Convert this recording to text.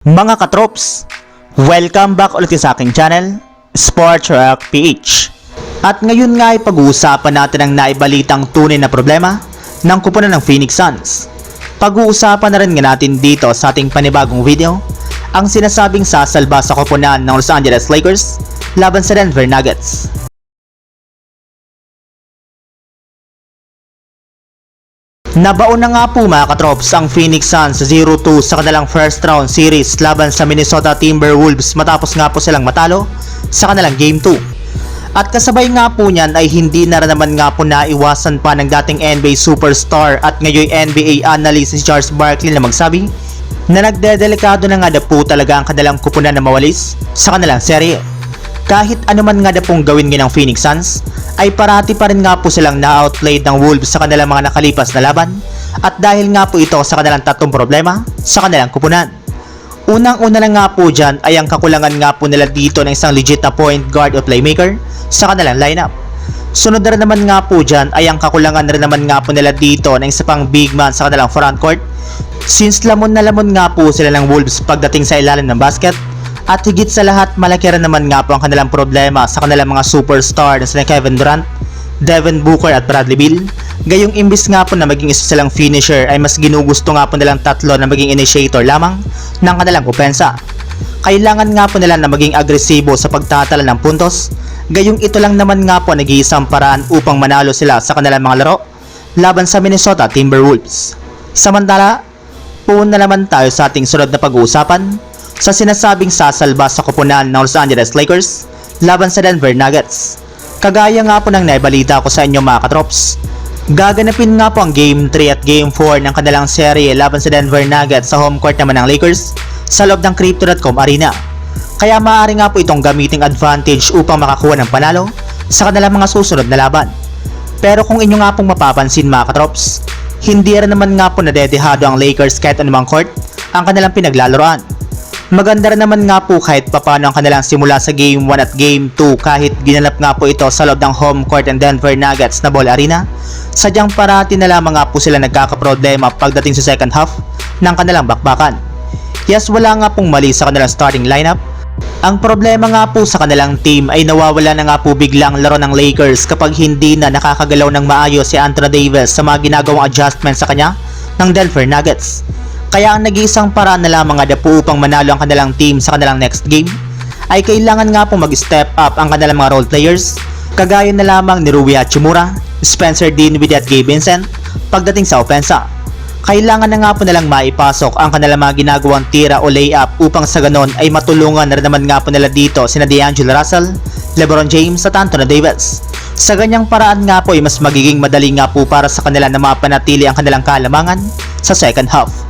Mga katrops, welcome back ulit sa aking channel, Sports Rock PH. At ngayon nga ay pag-uusapan natin ang naibalitang tunay na problema ng kupunan ng Phoenix Suns. Pag-uusapan na rin nga natin dito sa ating panibagong video ang sinasabing sasalba sa kupunan ng Los Angeles Lakers laban sa Denver Nuggets. Nabaon na nga po mga katrops ang Phoenix Suns sa 0-2 sa kanilang first round series laban sa Minnesota Timberwolves matapos nga po silang matalo sa kanilang Game 2. At kasabay nga po niyan ay hindi na naman nga po naiwasan pa ng dating NBA superstar at ngayon NBA analyst si Charles Barkley na magsabi na nagdedelikado na nga na po talaga ang kanilang kupunan na mawalis sa kanilang serye. Kahit ano man nga na pong gawin ng Phoenix Suns, ay parati pa rin nga po silang na-outplayed ng Wolves sa kanilang mga nakalipas na laban at dahil nga po ito sa kanilang tatlong problema sa kanilang kupunan. Unang-una lang nga po dyan ay ang kakulangan nga po nila dito ng isang legit na point guard o playmaker sa kanilang lineup. Sunod na rin naman nga po dyan ay ang kakulangan rin naman nga po nila dito ng isa pang big man sa kanilang front court. Since lamon na lamon nga po sila ng Wolves pagdating sa ilalim ng basket, at higit sa lahat, malaki rin naman nga po ang kanilang problema sa kanilang mga superstar na sila Kevin Durant, Devin Booker at Bradley Beal. Gayong imbis nga po na maging isa silang finisher ay mas ginugusto nga po nilang tatlo na maging initiator lamang ng kanilang opensa. Kailangan nga po nila na maging agresibo sa pagtatala ng puntos. Gayong ito lang naman nga po nag-iisang paraan upang manalo sila sa kanilang mga laro laban sa Minnesota Timberwolves. Samantala, puun na naman tayo sa ating sunod na pag-uusapan sa sinasabing sasalba sa kupunan ng Los Angeles Lakers laban sa Denver Nuggets. Kagaya nga po ng naibalita ko sa inyo mga katrops, gaganapin nga po ang Game 3 at Game 4 ng kanilang serye laban sa Denver Nuggets sa home court naman ng Lakers sa loob ng Crypto.com Arena. Kaya maaari nga po itong gamiting advantage upang makakuha ng panalo sa kanilang mga susunod na laban. Pero kung inyo nga pong mapapansin mga katrops, hindi rin naman nga po nadedehado ang Lakers kahit anumang court ang kanilang pinaglalaroan. Maganda rin naman nga po kahit papano ang kanilang simula sa Game 1 at Game 2 kahit ginanap nga po ito sa loob ng home court ng Denver Nuggets na ball arena. Sadyang parati na lamang nga po sila nagkakaproblema pagdating sa second half ng kanilang bakbakan. Yes, wala nga pong mali sa kanilang starting lineup. Ang problema nga po sa kanilang team ay nawawala na nga po biglang laro ng Lakers kapag hindi na nakakagalaw ng maayos si Anthony Davis sa mga ginagawang adjustment sa kanya ng Denver Nuggets. Kaya ang nag-iisang paraan na lamang nga po upang manalo ang kanilang team sa kanilang next game ay kailangan nga po mag-step up ang kanilang mga role players kagaya na lamang ni Rui Hachimura, Spencer Dinwiddie at Gabe Vincent pagdating sa opensa. Kailangan na nga po nilang maipasok ang kanilang mga ginagawang tira o layup upang sa ganon ay matulungan na naman nga po nila dito sina D'Angelo Russell, LeBron James at Anthony Davis. Sa ganyang paraan nga po ay mas magiging madali nga po para sa kanila na mapanatili ang kanilang kalamangan sa second half.